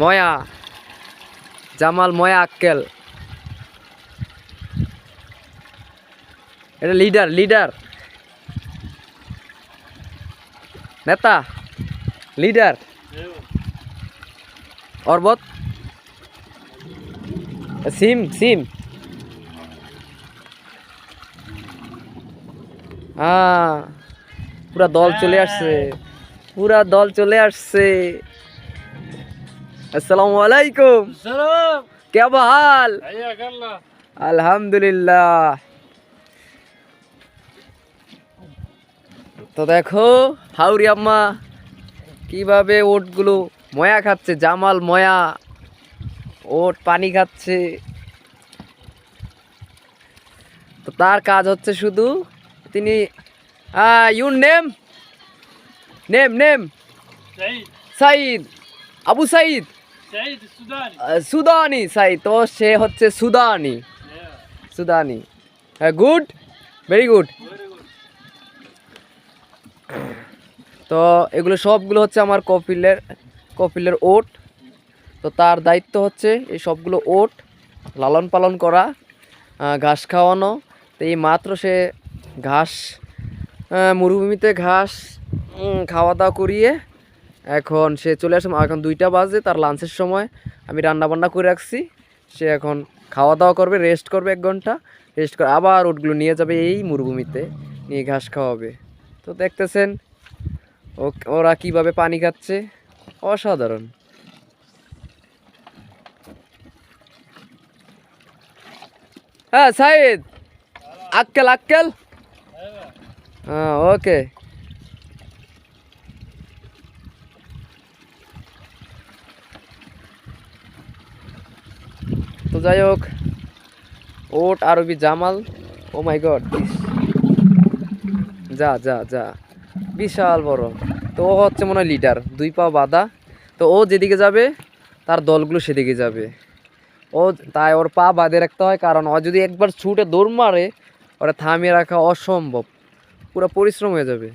ময়া। জামাল ময়া আক্কেল। এটা লিডার লিডার নেতা লিডার অর্বত। সিম সিম। পুরা দল চলে আসছে। পুরা দল চলে আসছে। আসসালামু আলাইকুম। কে আলহামদুলিল্লাহ। তো দেখো হাউরি আম্মা কীভাবে ওটগুলো ময়া খাচ্ছে জামাল ময়া। ওট পানি খাচ্ছে। তো তার কাজ হচ্ছে শুধু তিনি your name? Name name? Saeed. Abu Saeed. সুদানি। Saeed তো সে হচ্ছে সুদানি। সুদানি। হ্যাঁ গুড? ভেরি গুড তো এগুলো সবগুলো হচ্ছে আমার কপিলের কপিলের ওট। তো তার দায়িত্ব হচ্ছে এই সবগুলো ওট লালন পালন করা ঘাস খাওয়ানো। তো এই মাত্র সে ঘাস মরুভূমিতে ঘাস খাওয়া দাওয়া করিয়ে এখন সে চলে আসে, এখন দুইটা বাজে, তার লাঞ্চের সময়। আমি রান্না বান্না করে রাখছি। সে এখন খাওয়া দাওয়া করবে রেস্ট করবে এক ঘণ্টা। রেস্ট করে আবার ওটগুলো নিয়ে যাবে এই মরুভূমিতে, নিয়ে ঘাস খাওয়াবে। তো দেখতেছেন ও- ওরা কীভাবে পানি খাচ্ছে? অসাধারণ। হ্যাঁ সাইদ! আক্কেল আক্কেল! হ্যাঁ ওকে। তো যাই হোক, ওট আরবি জামাল, ও মাই গড যা যা যা। বিশাল বড়। তো ও হচ্ছে মনে হয় লিডার দুই পা বাঁধা। তো ও যেদিকে যাবে, তার দলগুলো সেদিকে যাবে। ও তাই ওর পা বাঁধে রাখতে হয়, কারণ ও যদি একবার ছুটে দৌড় মারে ওরা থামিয়ে রাখা অসম্ভব। পুরো পরিশ্রম হয়ে যাবে।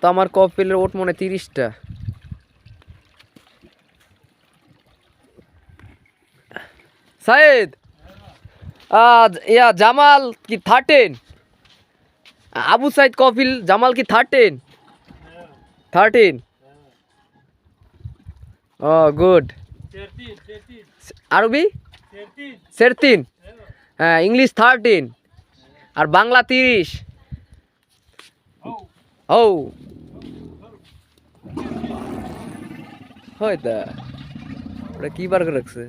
তো আমার কপিলের ওট মনে তিরিশটা। সাইদ ইয়া, জামাল কি থার্টিন আবু সাইদ কপিল জামাল কি থার্টিন থার্টিন ও গুড আরবি? সেরতিন হ্যাঁ ইংলিশ থার্টিন আর বাংলা তিরিশ। ও। হয় তা ওটা কি বার করে রাখছে?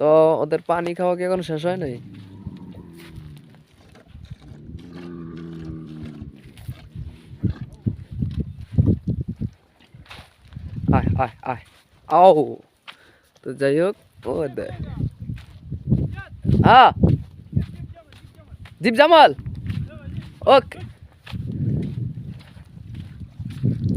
তো ওদের পানি খাওয়া কি এখন শেষ হয় নাই? আয় আয় আয়। তো যাই হোক, ও দে। জিপ জামাল। ওকে।